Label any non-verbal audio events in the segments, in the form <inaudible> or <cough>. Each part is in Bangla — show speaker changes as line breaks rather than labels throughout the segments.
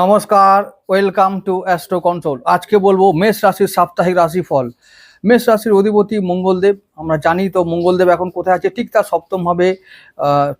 নমস্কার ওয়েলকাম টু অ্যাস্ট্রো কন্ট্রোল আজকে বলব মেষ রাশির সাপ্তাহিক রাশিফল। মেষ রাশির অধিপতি মঙ্গলদেব, আমরা জানি তো মঙ্গলদেব এখন কোথায় আছে, ঠিক তার সপ্তম হবে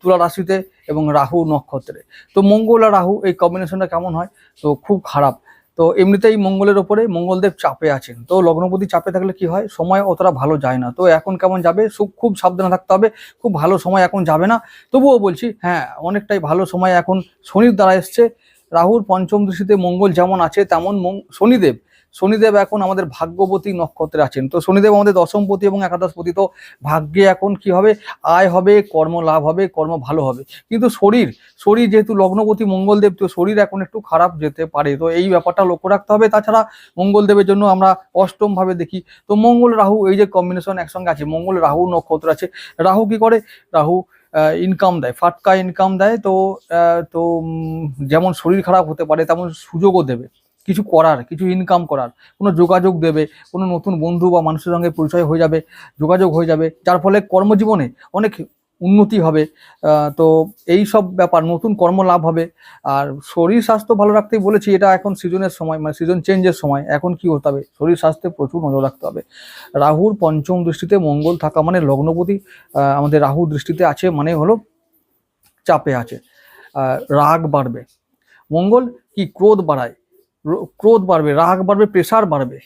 তুলা রাশিতে এবং রাহু নক্ষত্রে। তো মঙ্গল আর রাহু, এই কম্বিনেশনটা কেমন হয়? তো খুব খারাপ। তো এমনিতেই মঙ্গলের ওপরে মঙ্গলদেব চাপে আছেন। তো লগ্নপতি চাপে থাকলে কি হয়? সময় অতটা ভালো যায় না। তো এখন কেমন যাবে? খুব সাবধানে থাকতে হবে। খুব ভালো সময় এখন যাবে না। তবুও বলছি হ্যাঁ অনেকটাই ভালো সময় এখন শনির দ্বারা এসছে। রাহুর পঞ্চম দৃষ্টিতে মঙ্গল যেমন আছে, তেমন শনিদেব। শনিদেব এখন আমাদের ভাগ্যবতী নক্ষত্রে আছেন। তো শনিদেব আমাদের দশমপতি এবং একাদশপতি তো ভাগ্যে এখন কি হবে? আয় হবে, কর্ম লাভ হবে, কর্ম ভালো হবে। কিন্তু শরীর শরীর যেহেতু লগ্নপতি মঙ্গলদেব, তো শরীর এখন একটু খারাপ যেতে পারে। তো এই ব্যাপারটা লক্ষ্য রাখতে হবে। তাছাড়া মঙ্গলদেবের জন্য আমরা অষ্টম ভাবে দেখি, তো মঙ্গল, রাহু এই যে কম্বিনেশন একসঙ্গে আছে। মঙ্গল, রাহু নক্ষত্র আছে। রাহু কি করে? রাহু ইনকাম দেয়, ফাটকা ইনকাম দেয়, তো তো যেমন শরীর খারাপ হতে পারে, তেমন সুযোগও দেবে। কিছু করার, কিছু ইনকাম করার, কোনো যোগাযোগ দেবে, কোনো নতুন বন্ধু বা মানুষের সঙ্গে পরিচয় হয়ে যাবে, যোগাযোগ হয়ে যাবে, যার ফলে কর্মজীবনে অনেক উন্নতি হবে। তো এই সব ব্যাপার, নতুন কর্মলাভ হবে। আর শরীর স্বাস্থ্য ভালো রাখতেই বলেছি, এটা এখন সিজনের সময় মানে সিজন চেঞ্জের সময়। এখন কি হতে হবে? শরীর স্বাস্থ্যে প্রচুর নজর রাখতে হবে। রাহুর পঞ্চম দৃষ্টিতে মঙ্গল থাকা মানে লগ্নপতি আমাদের রাহু দৃষ্টিতে আছে মানে হলো চাপে আছে। রাগ বাড়বে। মঙ্গল কি? ক্রোধ বাড়ায়। ক্রোধ বাড়বে, রাগ বাড়বে, প্রেশার বাড়বে।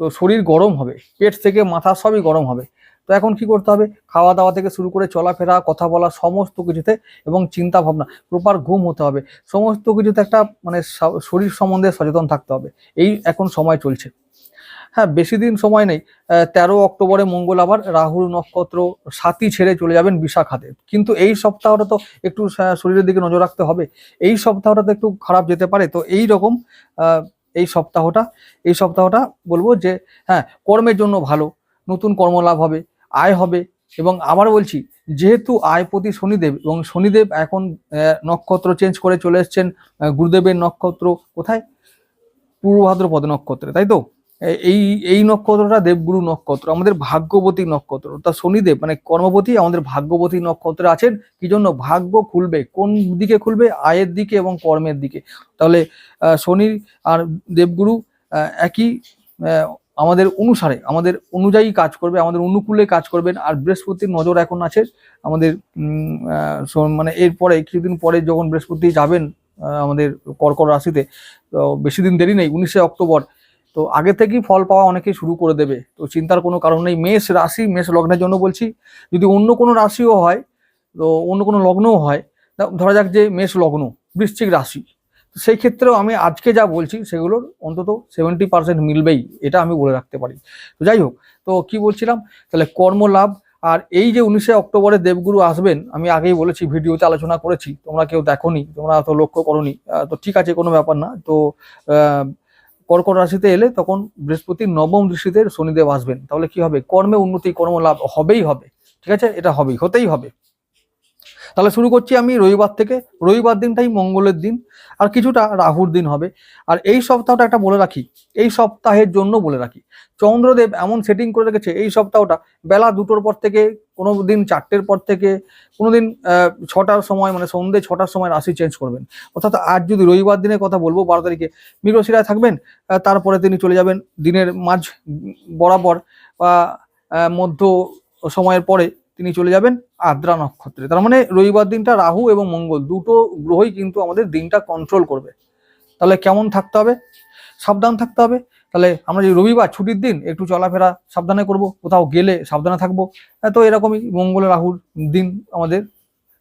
তো শরীর গরম হবে। পেট থেকে মাথা সবই গরম হবে। তো এখন কি করতে হবে? খাওয়া দাওয়া থেকে শুরু করে চলাফেরা, কথা বলা, সমস্ত কিছুতে এবং চিন্তা ভাবনা প্রপার ঘুম হতে হবে। সমস্ত কিছুতে একটা মানে শরীর সম্বন্ধে সচেতন থাকতে হবে। এই এখন সময় চলছে। হ্যাঁ বেশি দিন সময় নেই। তেরো অক্টোবরে মঙ্গল আবার রাহুল নক্ষত্র সাথী ছেড়ে চলে যাবেন বিশাখাতে। কিন্তু এই সপ্তাহটা তো একটু শরীরের দিকে নজর রাখতে হবে। এই সপ্তাহটা তো একটু খারাপ যেতে পারে। তো এই রকম এই সপ্তাহটা এই সপ্তাহটা বলব যে হ্যাঁ কর্মের জন্য ভালো। নতুন কর্মলাভ হবে। আয় হবে। এবং আবার বলছি, যেহেতু আয়পতি শনিদেব এবং শনিদেব এখন নক্ষত্র চেঞ্জ করে চলে এসছেন গুরুদেবের নক্ষত্র কোথায়? পূর্ব ভাদ্রপদ নক্ষত্রে, তাই তো? এই এই নক্ষত্রটা দেবগুরু নক্ষত্র, আমাদের ভাগ্যবতী নক্ষত্র। তা শনিদেব মানে কর্মবতী আমাদের ভাগ্যবতী নক্ষত্রে আছেন। কি জন্য? ভাগ্য খুলবে, কোন দিকে খুলবে? আয়ের দিকে এবং কর্মের দিকে। তাহলে শনি আর দেবগুরু একই আমাদের অনুসারে, আমাদের অনুযায়ী কাজ করবে, আমাদের অনুকূলে কাজ করবেন। আর বৃহস্পতির নজর এখন আছে, আমাদের মানে এরপরে কিছুদিন পরে যখন বৃহস্পতি যাবেন আমাদের কর্কট রাশিতে, তো বেশি দিন দেরি নেই, উনিশে অক্টোবর। তো আগে থেকেই ফল পাওয়া অনেকেই শুরু করে দেবে। তো চিন্তার কোনো কারণ নেই, মেষ রাশি, মেষ লগ্নের জন্য বলছি। যদি অন্য কোনো রাশিও হয়, তো অন্য কোনো লগ্নও হয়, ধরা যাক যে মেষ লগ্ন, বৃশ্চিক রাশি। সেই ক্ষেত্রেও আমি আজকে যা বলছি সেগুলোর অন্তত সেভেন্টি পার্সেন্ট মিলবেই, এটা আমি বলে রাখতে পারি। তো যাই হোক, তো কি বলছিলাম? তাহলে কর্মলাভ, আর এই যে উনিশে অক্টোবরে দেবগুরু আসবেন, আমি আগেই বলেছি, ভিডিওতে আলোচনা করেছি, তোমরা কেউ দেখোনি, তোমরা তো লক্ষ্য করনি তো ঠিক আছে, কোনো ব্যাপার না। তো কর্কট রাশিতে এলে তখন বৃহস্পতি নবম দৃষ্টিতে শনিদেব আসবেন। তাহলে কি হবে? কর্মে উন্নতি, কর্মলাভ হবেই হবে। ঠিক আছে? এটা হবেই, হতেই হবে। তাহলে শুরু করছি আমি রবিবার থেকে। রবিবার দিনটাই মঙ্গলের দিন, আর কিছুটা রাহুর দিন হবে। আর এই সপ্তাহটা একটা বলে রাখি, এই সপ্তাহের জন্য বলে রাখি। চন্দ্রদেব এমন সেটিং করে রেখেছে, এই সপ্তাহটা বেলা দুটোর পর থেকে, কোনো দিন চারটের পর থেকে, কোনো দিন ছটার সময় মানে সন্ধ্যে ছটার সময় রাশি চেঞ্জ করবেন। অর্থাৎ আজ যদি রবিবার দিনের কথা বলব, বারো তারিখে মৃগশিরায় থাকবেন তারপরে তিনি চলে যাবেন। দিনের মাঝ বরাবর, বা মধ্য সময়ের পরে তিনি চলে যাবেন আদ্রা নক্ষত্রে। তার মানে রবিবার দিনটা রাহু এবং মঙ্গল দুটো গ্রহই কিন্তু আমাদের দিনটা কন্ট্রোল করবে। তাহলে কেমন থাকতে হবে? সাবধান থাকতে হবে। তাহলে আমরা যে রবিবার ছুটির দিন একটু চলাফেরা সাবধানে করব, কোথাও গেলে সাবধানে থাকব তো এরকমই মঙ্গল রাহুর দিন আমাদের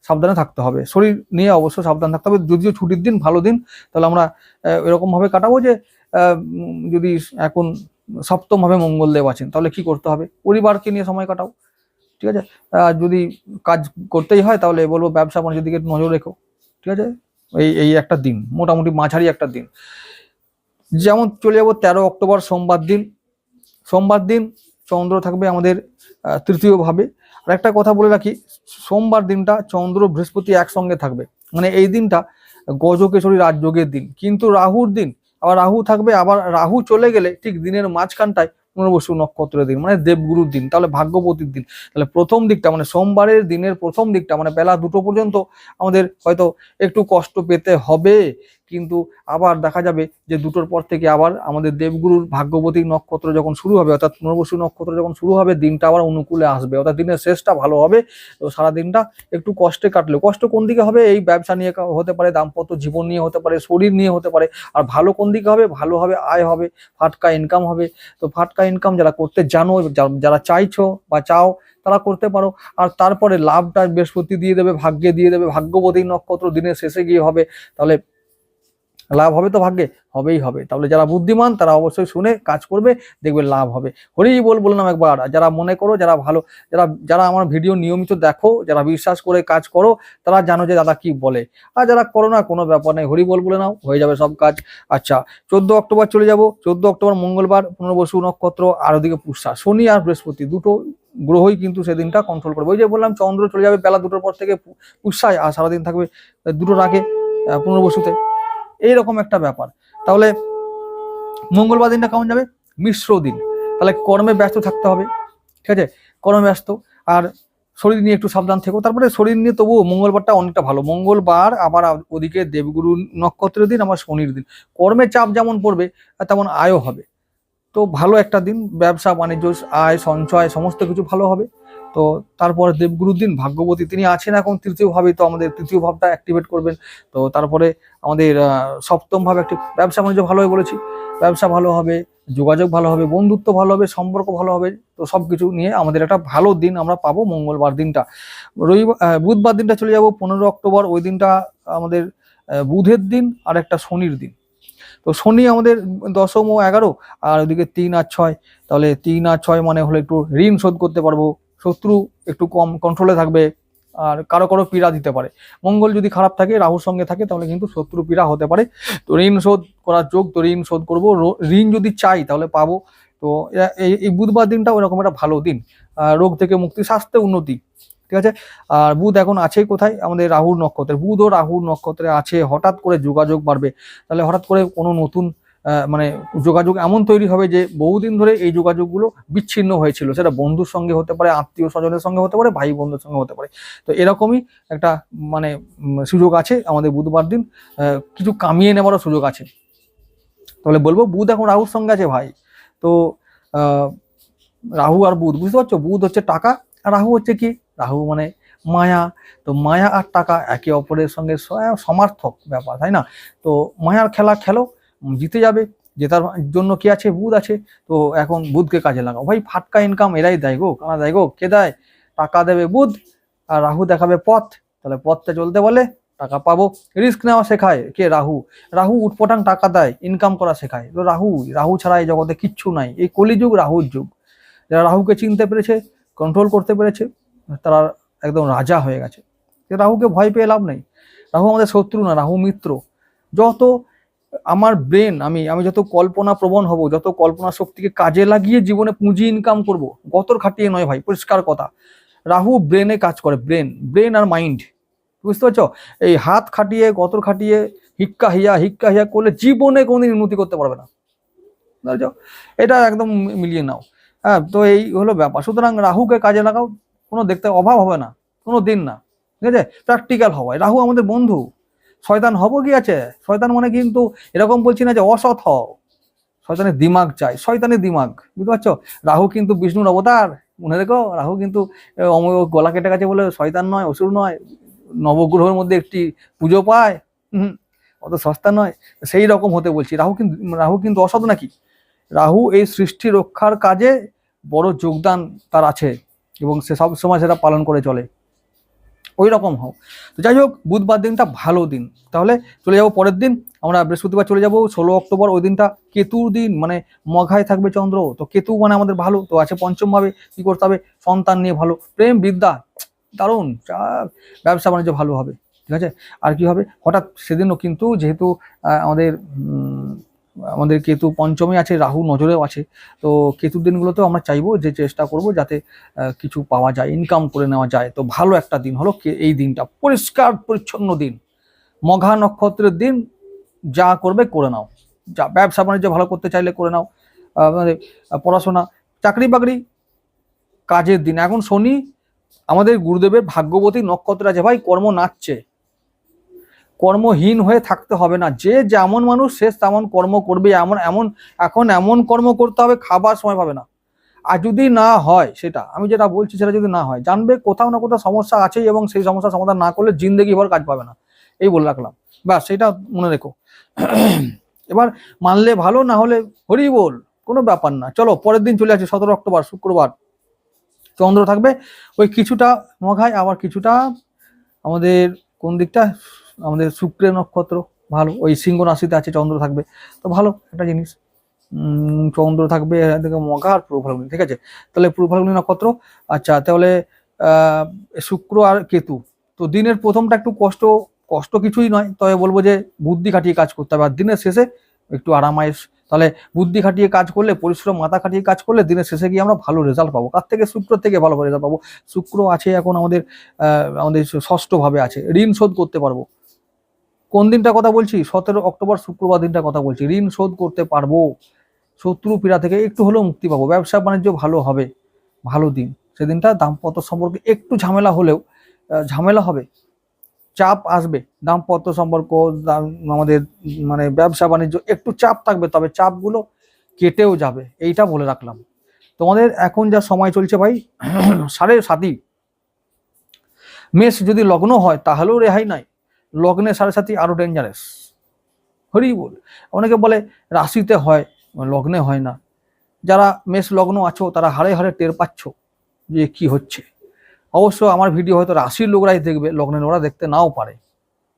সাবধানে থাকতে হবে। শরীর নিয়ে অবশ্য সাবধান থাকতে হবে। যদিও ছুটির দিন ভালো দিন, তাহলে আমরা এরকমভাবে কাটাবো যে যদি এখন সপ্তম ভাবে মঙ্গলদেব আছেন, তাহলে কি করতে হবে? পরিবারকে নিয়ে সময় কাটাও। ঠিক আছে? যদি কাজ করতেই হয় তাহলে বলব ব্যবসা বাণিজ্যের দিকে নজর রেখো ঠিক আছে? এই এই একটা দিন মোটামুটি মাঝারি একটা দিন। যেমন চলে যাব তেরো অক্টোবর সোমবার দিন। সোমবার দিন চন্দ্র থাকবে আমাদের আহ, তৃতীয় ভাবে আর একটা কথা বলে রাখি সোমবার দিনটা চন্দ্র বৃহস্পতি একসঙ্গে থাকবে। মানে এই দিনটা গজকেশরী রাজযোগের দিন। কিন্তু রাহুর দিন আবার রাহু থাকবে আবার রাহু চলে গেলে ঠিক দিনের মাঝখানটায় পুনর্বসু নক্ষত্রের দিন মানে দেবগুরুর দিন, তাহলে ভাগ্যবতীর দিন। তাহলে প্রথম দিকটা মানে সোমবারের দিনের প্রথম দিকটা মানে বেলা দুটো পর্যন্ত আমাদের হয়তো একটু কষ্ট পেতে হবে। কিন্তু আবার দেখা যাবে যে দুটোর পর থেকে আবার আমাদের দেবগুরুর ভাগ্যবতী নক্ষত্র যখন শুরু হবে, অর্থাৎ পুনর্বসু নক্ষত্র যখন শুরু হবে, দিনটা আবার অনুকূলে আসবে। অর্থাৎ দিনের শেষটা ভালো হবে, তো সারা দিনটা একটু কষ্টে কাটলে কষ্ট কোন দিকে হবে? এই ব্যবসা নিয়ে হতে পারে, দাম্পত্য জীবন নিয়ে হতে পারে, শরীর নিয়ে হতে পারে। আর ভালো কোন দিকে হবে? ভালো হবে, আয় হবে, ফাটকা ইনকাম হবে। তো ফাটকা ইনকাম যারা করতে জানো যারা চাইছো বা চাও, তারা করতে পারো। আর তারপরে লাভটা বৃহস্পতি দিয়ে দেবে, ভাগ্যে দিয়ে দেবে। ভাগ্যবতী নক্ষত্র দিনের শেষে গিয়ে হবে। তাহলে লাভ হবে তো ভাগ্যে? হবেই হবে। তাহলে যারা বুদ্ধিমান, তারা অবশ্যই শুনে কাজ করবে, দেখবে লাভ হবে। হরি বল, বললাম একবার, যারা মনে করো, যারা ভালো, যারা যারা আমার ভিডিও নিয়মিত দেখো, যারা বিশ্বাস করে কাজ করো, তারা জানো যে দাদা কি বলে। আর যারা করো না, কোনো ব্যাপার নেই। হরি বল বলে নাও, হয়ে যাবে সব কাজ। আচ্ছা চোদ্দ অক্টোবর চলে যাব। চোদ্দ অক্টোবর মঙ্গলবার, পুনর্বসু নক্ষত্র আর ওদিকে পুষা শনি আর বৃহস্পতি দুটো গ্রহই কিন্তু সেদিনটা কন্ট্রোল করবে। ওই যে বললাম, চন্দ্র চলে যাবে বেলা দুটোর পর থেকে পুষায় আর সারাদিন থাকবে দুটোর আগে পুনর্বসুতে। এইরকম একটা ব্যাপার। তাহলে মঙ্গলবার দিনটা কেমন যাবে? মিশ্র দিন। তাহলে কর্মে ব্যস্ত থাকতে হবে, ঠিক আছে? কর্মে ব্যস্ত। আর শরীর নিয়ে একটু সাবধান থেকো। তারপরে শরীর নিয়ে তবুও মঙ্গলবারটা অনেকটা ভালো। মঙ্গলবার আবার ওদিকে দেবগুরু নক্ষত্রের দিন, আবার শনির দিন। কর্মে চাপ যেমন পড়বে, তেমন আয়ও হবে। তো ভালো একটা দিন। ব্যবসা, বাণিজ্য, আয়, সঞ্চয়, সমস্ত কিছু ভালো হবে। তো তারপরে দেবগুরুর দিন ভাগ্যবতী তিনি আছেন এখন তৃতীয় ভাবে তো আমাদের তৃতীয় ভাবটা অ্যাক্টিভেট করবেন। তো তারপরে আমাদের আহ, সপ্তম ভাবে একটি ব্যবসা বাণিজ্য ভালো হবে বলেছি। ব্যবসা ভালো হবে যোগাযোগ ভালো হবে বন্ধুত্ব ভালো হবে সম্পর্ক ভালো হবে তো সব কিছু নিয়ে আমাদের একটা ভালো দিন আমরা পাবো মঙ্গলবার দিনটা। রবিবার বুধবার দিনটা চলে যাব পনেরো অক্টোবর ওই দিনটা আমাদের বুধের দিন আর একটা শনির দিন। তো শনি আমাদের দশম ও এগারো আর ওদিকে তিন আর ছয় তাহলে তিন আর ছয় মানে হলো একটু ঋণ শোধ করতে পারব। শত্রু একটু কম কন্ট্রোলে থাকবে আর কারও কারও পীড়া দিতে পারে। মঙ্গল যদি খারাপ থাকে, রাহুর সঙ্গে থাকে, তাহলে কিন্তু শত্রু পীড়া হতে পারে। তো ঋণ শোধ করার যোগ, তো ঋণ শোধ করব। ঋণ যদি চাই, তাহলে পাবো। তো এই বুধবার দিনটা ওরকম একটা ভালো দিন। রোগ থেকে মুক্তি, স্বাস্থ্যে উন্নতি, ঠিক আছে? আর বুধ এখন আছে কোথায়? আমাদের রাহুর নক্ষত্রে। বুধ ও রাহুর নক্ষত্রে আছে। হঠাৎ করে যোগাযোগ বাড়বে। তাহলে হঠাৎ করে কোনো নতুন মানে যোগাযোগ এমন তৈরি হবে যে বহুদিন ধরে এই যোগাযোগগুলো বিচ্ছিন্ন হয়েছিল। সেটা বন্ধুর সঙ্গে হতে পারে, আত্মীয় স্বজনের সঙ্গে হতে পারে, ভাই বন্ধুর সঙ্গে হতে পারে। তো এরকমই একটা মানে সুযোগ আছে আমাদের বুধবার দিন। কিছু কামিয়ে নেওয়ারও সুযোগ আছে। তাহলে বলব, বুধ এখন রাহুর সঙ্গে আছে ভাই। তো রাহু আর বুধ, বুঝতে পারছ? বুধ হচ্ছে টাকা আর রাহু হচ্ছে কি? রাহু মানে মায়া। তো মায়া আর টাকা একে অপরের সঙ্গে সমার্থক ব্যাপার, তাই না? তো মায়ার খেলা খেলো জিতে যাবে, জেতার জন্য কি আছে? বুধ আছে। তো এখন বুধকে কাজে লাগাও। ভাই, ফাটকা ইনকাম এরাই দেয় গো। কানা দেয় গো? কে দেয়? টাকা দেবে বুধ আর রাহু দেখাবে পথ। তাহলে পথটা চলতে বলে টাকা পাবো। রিস্ক নেওয়া শেখায় কে? রাহু। রাহু উটপটাং টাকা দেয় ইনকাম করা শেখায়। তো রাহু রাহু ছাড়া এই জগতে কিচ্ছু নাই। এই কলিযুগ, রাহুর যুগ। যারা রাহুকে চিনতে পেরেছে কন্ট্রোল করতে পেরেছে, তারা একদম রাজা হয়ে গেছে। রাহুকে ভয় পেয়ে লাভ নেই। রাহু আমাদের শত্রু না, রাহু মিত্র। যত আমার ব্রেন আমি আমি যত কল্পনা প্রবণ হব, যত কল্পনা শক্তিকে কাজে লাগিয়ে জীবনে পুঁজি ইনকাম করব, গতর খাটিয়ে নয় ভাই, পরিষ্কার কথা। রাহু ব্রেনে কাজ করে ব্রেন ব্রেন আর মাইন্ড বুঝতে পারছ? এই হাত খাটিয়ে, গতর খাটিয়ে, হিক্কা হিয়া হিক্কা হিয়া করলে জীবনে কোনোদিন উন্নতি করতে পারবে না। এটা একদম মিলিয়ে নাও। হ্যাঁ তো এই হলো ব্যাপার। সুতরাং রাহুকে কাজে লাগাও, কোনো দেখতে অভাব হবে না, কোনো দিন না। ঠিক আছে? প্র্যাকটিক্যাল হওয়ায়। রাহু আমাদের বন্ধু। শয়তান হব কি আছে? শয়তান মানে কিন্তু এরকম বলছি না যে অসৎ হও। শয়তানের দিমাগ চাই শয়তানের দিমাগ। বুঝতে পারছ? রাহু কিন্তু বিষ্ণুর অবতার। মনে রেখো রাহু কিন্তু গলা কেটে গেছে বলে শয়তান নয় অসুর নয়। নবগ্রহের মধ্যে একটি পুজো পায়। হুম, অত সস্তা নয়। সেই রকম হতে বলছি। রাহু কিন্তু রাহু কিন্তু অসৎ নাকি? রাহু এই সৃষ্টি রক্ষার কাজে বড় যোগদান তার আছে এবং সে সব সময় সেটা পালন করে চলে। ওই রকম হও তো যাই হোক, বুধবার দিনটা ভালো দিন। তাহলে চলে যাব পরের দিন। আমরা বৃহস্পতিবার চলে যাব, ষোলো অক্টোবর ওই দিনটা কেতুর দিন। মানে মঘায় থাকবে চন্দ্র। তো কেতু মানে আমাদের ভালো। তো আছে পঞ্চম ভাবে কি করতে হবে? সন্তান নিয়ে ভালো। প্রেম, বিদ্যা, দারুণ ব্যবসা বাণিজ্য ভালো হবে। ঠিক আছে? আর কি হবে? হঠাৎ সেদিনও কিন্তু যেহেতু আমাদের আমাদের কেতু পঞ্চমে আছে, রাহু নজরেও আছে। তো কেতুর দিনগুলোতেও আমরা চাইব যে চেষ্টা করব যাতে কিছু পাওয়া যায় ইনকাম করে নেওয়া যায়। তো ভালো একটা দিন হলো এই দিনটা। পরিষ্কার, পরিচ্ছন্ন দিন। মঘা নক্ষত্রের দিন, যা করবে করে নাও। যা ব্যবসা বাণিজ্য ভালো করতে চাইলে করে নাও। মানে পড়াশোনা, চাকরি বাকরি, কাজের দিন। এখন শনি, আমাদের গুরুদেবের ভাগ্যবতী নক্ষত্র আছে ভাই, কর্ম নাচছে। কর্মহীন হয়ে থাকতে হবে না। যে যেমন মানুষ, সে তেমন কর্ম করবে। এমন এমন, এখন এমন কর্ম করতে হবে, খাবার সময় পাবে না। আর যদি না হয় সেটা, আমি যেটা বলছি সেটা যদি না হয়, জানবে কোথাও না কোথাও সমস্যা আছে এবং সেই সমস্যার সমাধান না করলে জিন্দগি ভর কাজ পাবে না। এই বলে রাখলাম। ব্যাস, সেটা মনে রেখো। <clears throat> এবার মানলে ভালো, না হলে হরি বল, কোনো ব্যাপার না। চলো, পরের দিন চলে আসছে সতেরো অক্টোবর, শুক্রবার। চন্দ্র থাকবে। ওই কিছুটা মঘায়, আবার কিছুটা আমাদের কোন দিকটা? আমাদের শুক্রের নক্ষত্র, ভালো। ওই সিংহ রাশিতে আছে, চন্দ্র থাকবে। তো ভালো, একটা জিনিস। চন্দ্র থাকবে এদিকে মঘা আর পূর্ব ঠিক আছে? তাহলে পূর্ব নক্ষত্র আচ্ছা তাহলে শুক্র আর কেতু। তো দিনের প্রথমটা একটু কষ্ট কষ্ট কিছুই নয়। তবে বলব যে, বুদ্ধি খাটিয়ে কাজ করতে হবে। আর দিনের শেষে একটু আরামায়েশ। তাহলে বুদ্ধি খাটিয়ে কাজ করলে, পরিশ্রম, মাথা খাটিয়ে কাজ করলে, দিনের শেষে গিয়ে আমরা ভালো রেজাল্ট পাবো। কার থেকে? শুক্র থেকে ভালো রেজাল্ট পাবো। শুক্র আছে এখন আমাদের আমাদের ষষ্ঠভাবে আছে। ঋণ শোধ করতে পারব। কোন দিনটা কথা বলছি? সতেরো অক্টোবর, শুক্রবার দিনটা কথা বলছি। ঋণ শোধ করতে পারব। শত্রু পীড়া থেকে একটু হলেও মুক্তি পাবো। ব্যবসা বাণিজ্য ভালো হবে। ভালো দিন। সেদিনটা দাম্পত্য সম্পর্কে একটু ঝামেলা হলেও ঝামেলা হবে। চাপ আসবে। দাম্পত্য সম্পর্ক আমাদের মানে ব্যবসা বাণিজ্য, একটু চাপ থাকবে, তবে চাপগুলো কেটেও যাবে। এইটা বলে রাখলাম। তোমাদের এখন যা সময় চলছে ভাই, <clears throat> সাড়ে সাতই। মেষ যদি লগ্ন হয়, তাহলেও রেহাই নাই। লগ্নে সাড়ে সাতই আরও ডেঞ্জারাস হরি বল। অনেকে বলে রাশিতে হয়, লগ্নে হয় না। যারা মেষ লগ্ন আছো, তারা হাড়ে হাড়ে টের পাচ্ছ যে কি হচ্ছে। অবশ্য আমার ভিডিও হয়তো রাশির লোকরাই দেখবে, লগ্নের ওরা দেখতে নাও পারে।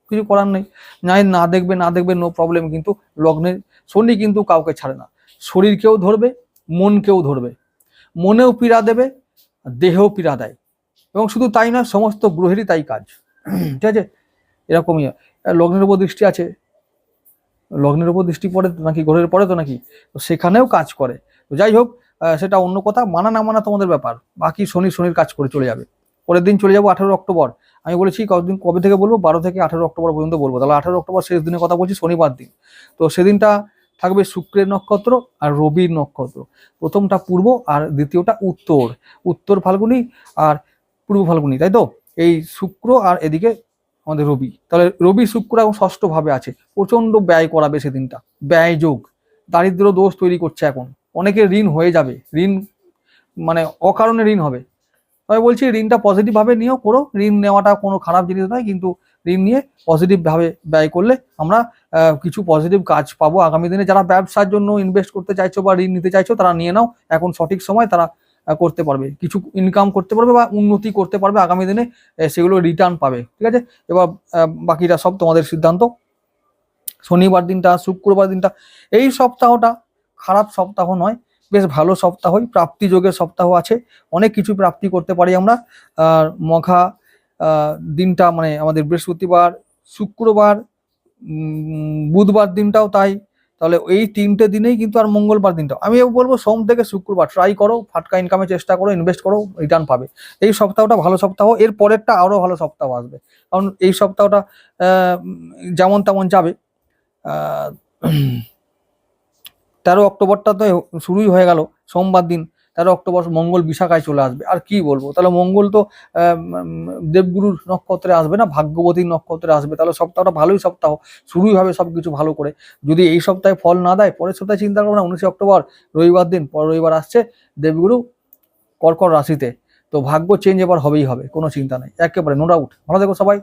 কিছু করার নেই। নাই, না দেখবে না দেখবে নো প্রবলেম কিন্তু লগ্নের শনি কিন্তু কাউকে ছাড়ে না। শরীরকেও ধরবে, মনকেও ধরবে। মনেও পীড়া দেবে, দেহেও পীড়া দেয়। এবং শুধু তাই নয়, সমস্ত গ্রহেরই তাই কাজ। ঠিক আছে? এরকমই। লগ্নের উপর দৃষ্টি আছে। লগ্নের উপর দৃষ্টি পড়ে তো নাকি, গ্রহের পড়ে তো নাকি? তো সেখানেও কাজ করে। তো যাই হোক সেটা অন্য কথা। মানা না মানা তোমাদের ব্যাপার। বাকি শনি, শনির কাজ করে চলে যাবে। পরের দিন চলে যাব আঠেরো অক্টোবর। আমি বলেছি, কতদিন, কবে থেকে বলব? বারো থেকে আঠেরো অক্টোবর পর্যন্ত বলব। তাহলে আঠেরো অক্টোবর শেষ দিনের কথা বলছি, শনিবার দিন। তো সেদিনটা থাকবে শুক্রের নক্ষত্র আর রবির নক্ষত্র। প্রথমটা পূর্ব আর দ্বিতীয়টা উত্তর। উত্তর ফাল্গুনি আর পূর্ব ফাল্গুনি, তাই তো? এই শুক্র আর এদিকে আমাদের রবি। তাহলে রবি শুক্র এখন ষষ্ঠ ভাবে আছে। প্রচণ্ড ব্যয় করাবে সেদিনটা। ব্যয় যোগ। দারিদ্র দোষ তৈরি করছে এখন। অনেকের ঋণ হয়ে যাবে। ঋণ মানে অকারণে ঋণ হবে। তবে বলছি, ঋণটা পজিটিভ ভাবে নিয়েও করো। ঋণ নেওয়াটা কোনো খারাপ জিনিস নয়, কিন্তু ঋণ নিয়ে পজিটিভ ভাবে ব্যয় করলে আমরা কিছু পজিটিভ কাজ পাবো। আগামী দিনে যারা ব্যবসার জন্য ইনভেস্ট করতে চাইছো বা ঋণ নিতে চাইছো, তারা নিয়ে নাও। এখন সঠিক সময় তারা করতে পারবে। কিছু ইনকাম করতে পারবে বা উন্নতি করতে পারবে আগামী দিনে সেগুলো রিটার্ন পাবে, ঠিক আছে? এবার বাকিটা সব তোমাদের সিদ্ধান্ত। শনিবার দিনটা, শুক্রবার দিনটা, এই সপ্তাহটা খারাপ সপ্তাহ নয়, বেশ ভালো সপ্তাহই প্রাপ্তি যোগের সপ্তাহ আছে, অনেক কিছু প্রাপ্তি করতে পারি আমরা। মঘা দিনটা মানে আমাদের বৃহস্পতিবার, শুক্রবার বুধবার দিনটাও তাই। তাহলে এই তিনটে দিনেই কিন্তু আর মঙ্গলবার দিনটা। আমি বলব, সোম থেকে শুক্রবার ট্রাই করো, ফাটকা ইনকামের চেষ্টা করো ইনভেস্ট করো রিটার্ন পাবে। এই সপ্তাহটা ভালো সপ্তাহ, এর পরেরটা আরও ভালো সপ্তাহ আসবে। কারণ এই সপ্তাহটা যেমন তেমন যাবে। তেরো অক্টোবরটা তো শুরুই হয়ে গেল, সোমবার দিন। তেরো অক্টোবর মঙ্গল বিশাখায় চলে আসবে। আর কি বলব? তাহলে মঙ্গল তো দেবগুরুর নক্ষত্রে আসবে না, ভাগ্যবতীর নক্ষত্রে আসবে। তাহলে সপ্তাহটা ভালোই সপ্তাহ। শুরুই হবে সব কিছু ভালো করে। যদি এই সপ্তাহে ফল না দেয়, পরের সপ্তাহে চিন্তা করব না, উনিশে অক্টোবর রবিবার দিন পর রবিবার আসছে দেবগুরু কর্কট রাশিতে। তো ভাগ্য চেঞ্জ এবার হবেই হবে, কোনো চিন্তা নেই। একেবারে নো ডাউট ভালো দেখো সবাই।